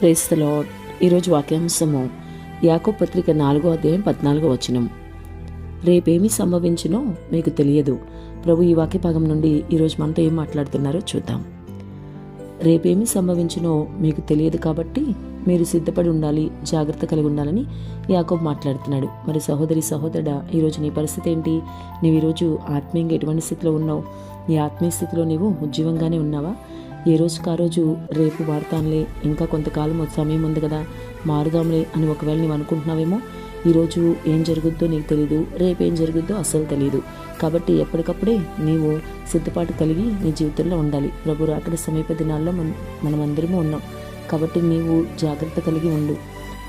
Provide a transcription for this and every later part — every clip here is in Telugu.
ప్రేస్తలో ఈరోజు వాక్యాంశము యాకో పత్రిక నాలుగో అధ్యాయం పద్నాలుగో వచనం. రేపేమి సంభవించినో మీకు తెలియదు. ప్రభు ఈ వాక్య భాగం నుండి ఈరోజు మనతో ఏం మాట్లాడుతున్నారో చూద్దాం. రేపేమి సంభవించినో మీకు తెలియదు కాబట్టి మీరు సిద్ధపడి ఉండాలి జాగ్రత్త కలిగి ఉండాలని యాకోబ్ మాట్లాడుతున్నాడు. మరి సహోదరి సహోదరుడా ఈరోజు నీ పరిస్థితి ఏంటి? నీవు ఈరోజు ఆత్మీయంగా ఎటువంటి స్థితిలో ఉన్నావు? నీ ఆత్మీయ స్థితిలో నీవు ఉజ్జీవంగానే ఉన్నావా? ఏ రోజుకి ఆ రోజు రేపు వాడతానులే. ఇంకా కొంతకాలం సమయం ఉంది కదా. మారుదాంలే అని ఒకవేళ నువ్వు అనుకుంటున్నావేమో ఈరోజు ఏం జరుగుద్దో నీకు తెలియదు రేపు ఏం జరుగుద్దో అస్సలు తెలియదు కాబట్టి ఎప్పటికప్పుడే నీవు సిద్ధపాటు కలిగి నీ జీవితంలో ఉండాలి. ప్రభు రాకడ సమీప దినాల్లో మనం మనమందరము ఉన్నాం. కాబట్టి నీవు జాగ్రత్త కలిగి ఉండు.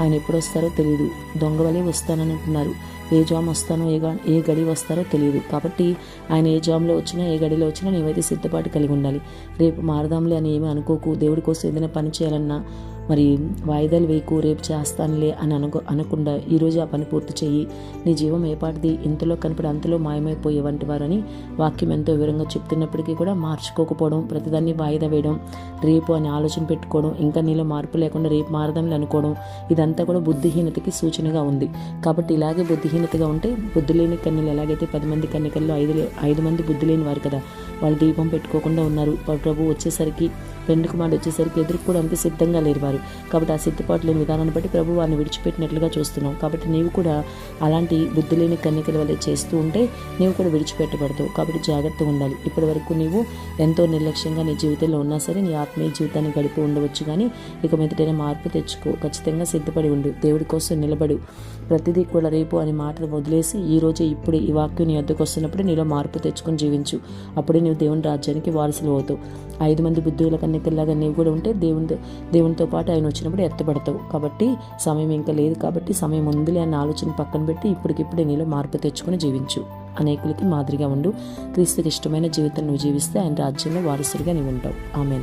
ఆయన ఎప్పుడు వస్తారో తెలియదు దొంగవలే వస్తానని అంటున్నారు ఏ జామ్ వస్తానో ఏ ఏ గడి వస్తారో తెలియదు కాబట్టి ఆయన ఏ జామ్లో వచ్చినా ఏ గడిలో వచ్చినా నీవైతే సిద్ధపాటు కలిగి ఉండాలి. రేపు మారదాంలే అని ఏమీ అనుకోకు. దేవుడి కోసం ఏదైనా పని చేయాలన్నా మరి వాయిదాలు వేయకు రేపు చేస్తానులే అని అనుకో అనకుండా ఈరోజు ఆ పని పూర్తి చేయి. నీ జీవం ఏపాటిది ఇంతలో కనపడి అంతలో మాయమైపోయే వంటి వారని వాక్యం ఎంతో వివరంగా చెప్తున్నప్పటికీ కూడా మార్చుకోకపోవడం ప్రతిదాన్ని వాయిదా వేయడం రేపు అని ఆలోచన పెట్టుకోవడం ఇంకా నీలో మార్పు లేకుండా రేపు మారదాంలే అనుకోవడం ఇదంతా కూడా బుద్ధిహీనతకి సూచనగా ఉంది. కాబట్టి ఇలాగే బుద్ధిహీనతగా ఉంటే బుద్ధి లేని కన్యలు ఎలాగైతే పది మంది కన్యకల్లో ఐదు ఐదు మంది బుద్ధి లేని వారు కదా వాళ్ళు దీపం పెట్టుకోకుండా ఉన్నారు. ప్రభు వచ్చేసరికి పెండు కుమారుడు వచ్చేసరికి ఎదుర్కోవడానికి సిద్ధంగా లేరు వారు కాబట్టి ఆ సిద్ధపాటు లేని విధానాన్ని బట్టి ప్రభు వారిని విడిచిపెట్టినట్లుగా చూస్తున్నాం. కాబట్టి నీవు కూడా అలాంటి బుద్ధి లేని కన్యకల వల్ల చేస్తూ ఉంటే నీవు కూడా విడిచిపెట్టబడతావు. కాబట్టి జాగ్రత్తగా ఉండాలి. ఇప్పటి వరకు నీవు ఎంతో నిర్లక్ష్యంగా నీ జీవితంలో ఉన్నా సరే నీ ఆత్మీయ జీవితాన్ని గడిపి ఉండవచ్చు కానీ ఇక మీదటైనా మార్పు తెచ్చుకో. ఖచ్చితంగా సిద్ధపడి ఉండు. దేవుడి కోసం నిలబడు. ప్రతిదీ కూడా రేపు అని మాట వదిలేసి ఈ రోజే ఇప్పుడే ఈ వాక్యం నీ వద్దకు వస్తున్నప్పుడు నీలో మార్పు తెచ్చుకొని జీవించు. అప్పుడే నీవు దేవుని రాజ్యానికి వారసులు అవుతావు ఐదు మంది బుద్ధుల కన్నికల్లాగా నీవు కూడా ఉంటే దేవుని దేవునితో పాటు ఆయన వచ్చినప్పుడు ఎత్తబడతావు. కాబట్టి సమయం ఇంకా లేదు కాబట్టి సమయం ఉందిలే అన్న ఆలోచన పక్కన పెట్టి ఇప్పటికిప్పుడే నీలో మార్పు తెచ్చుకుని జీవించు. అనేకులకి మాదిరిగా ఉండు. క్రీస్తుకి ఇష్టమైన జీవితం నువ్వు జీవిస్తే ఆయన రాజ్యంలో వారసుడిగా నీవు ఉంటావు. ఆమె